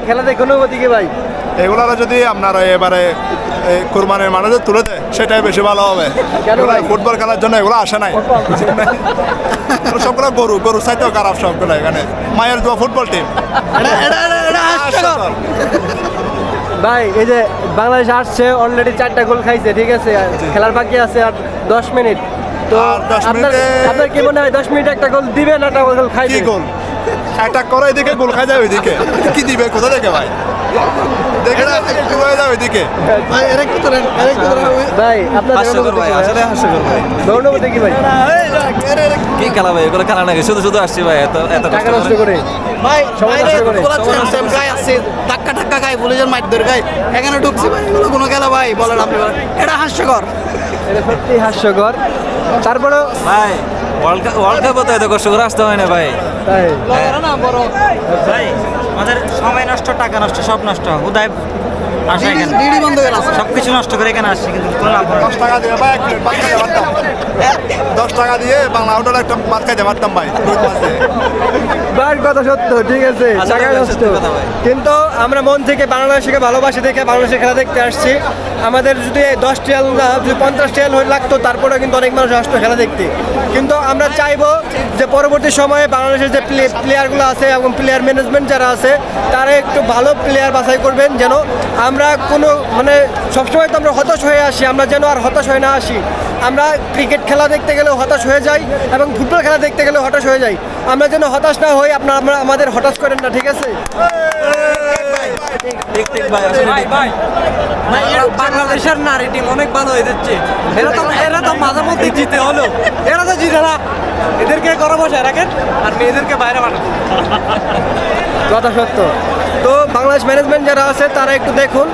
খেলা দেখে অনুভূতি কি ভাই? এগুলো যদি আপনারা এবারে এই মানুষের তুলে দেয় সেটাই বেশি ভালো হবে? ফুটবল খেলার জন্য এগুলো আসে নাই। সবগুলো গরু গরু চাইতেও খারাপ সবগুলো এখানে। মায়ের দোয়া ফুটবল টিম ভাই এই যে বাংলাদেশ আসছে অলরেডি চারটা গোল খাইছে ঠিক আছে? খেলার বাকি আছে আর দশ মিনিট। তো আর 10 আপনার মিনিটে- কি মনে হয় দশ মিনিট একটা গোল দিবে না একটা গোল খাইবে? গোল? অ্যাটাক করে এদিকে গোল খাই যায় ওইদিকে। কি দিবে? কোথা থেকে ভাই? দেখে না গোল যায় ওইদিকে। ভাই আপনার হাস্যকর ভাই আসলে হাস্যকর ভাই। অনুভূতি কি ভাই? কি খেলা ভাই? এগুলো খেলা নাকি? শুধু শুধু আসছি ভাই এত এত টাকা করে। ভাই করে। গায়ে ধাক্কা ধাক্কা পুলিশের মাইর ধরে এখানে ঢুকছি ভাই এগুলো কোনো খেলা ভাই বলেন আপনি এটা হাস্যকর। এটা সত্যি হাস্যকর। তারপরেও ভাই ওয়ার্ল্ড কাপ ওয়ার্ল্ড কাপে তো এত কষ্ট করে আসতে হয় না ভাই। তাই? না বড়। ভাই আমাদের সময় নষ্ট টাকা নষ্ট সব নষ্ট। উদয় আসে এখানে। সব কিছু নষ্ট করে এখানে আসছে কিন্তু কোনো লাভ দশ টাকা দিয়ে ভাই এক ভাত খাইতে পারতাম। দশ টাকা দিয়ে বাংলা আউটার একটা ভাত খাইতে পারতাম ভাই। কথা সত্য ঠিক আছে। টাকা নষ্ট। ভাই। কিন্তু আমরা মন থেকে বাংলাদেশকে ভালোবাসি দেখে বাংলাদেশের খেলা দেখতে আসছি। আমাদের যদি দশ টিয়াল না যদি পঞ্চাশ টিয়াল হয়ে লাগতো তারপরেও কিন্তু অনেক মানুষ আসতো খেলা দেখতে। কিন্তু আমরা চাইব যে পরবর্তী সময়ে বাংলাদেশের যে প্লেয়ারগুলো আছে এবং প্লেয়ার ম্যানেজমেন্ট যারা আছে, তারা একটু ভালো প্লেয়ার বাছাই করবেন যেন আমরা কোনো মানে সবসময় তো আমরা হতাশ হয়ে আসি, আমরা যেন আর হতাশ হয়ে না আসি। আমরা ক্রিকেট খেলা দেখতে গেলেও হতাশ হয়ে যাই এবং ফুটবল খেলা দেখতে গেলেও হতাশ হয়ে যাই। আমরা যেন হতাশ না হই, আপনারা আমাদের হতাশ করেন না, ঠিক আছে ঠিক ঠিক ভাই আসলে ঠিক। বাংলাদেশের নারী টিম অনেক ভালো হয়ে যাচ্ছে। এরা তো এরা তো মাঝে মধ্যে জিতে হলো। এরা তো জিতে না। এদেরকে ঘরে বসে রাখেন আর মেয়েদেরকে বাইরে পাঠান। কথা সত্য। তো বাংলাদেশ ম্যানেজমেন্ট যারা আছে, তারা একটু দেখুন।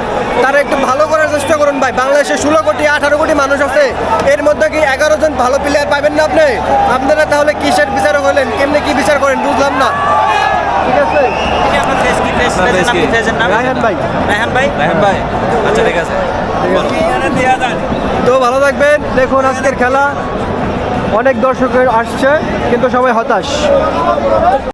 তারা একটু ভালো করার চেষ্টা করুন ভাই। বাংলাদেশে ষোলো কোটি, আঠারো কোটি মানুষ আছে। এর মধ্যে কি এগারো জন ভালো প্লেয়ার পাবেন না আপনি? আপনারা তাহলে কিসের বিচার হলেন? কেমনি কি বিচার করেন? বুঝলাম না। ঠিক আছে? কি? রায়হান ভাই। রায়হান ভাই? ভাই। আচ্ছা ঠিক আছে। তো ভালো থাকবেন। দেখুন আজকের খেলা। অনেক দর্শকের আসছে কিন্তু সবাই হতাশ।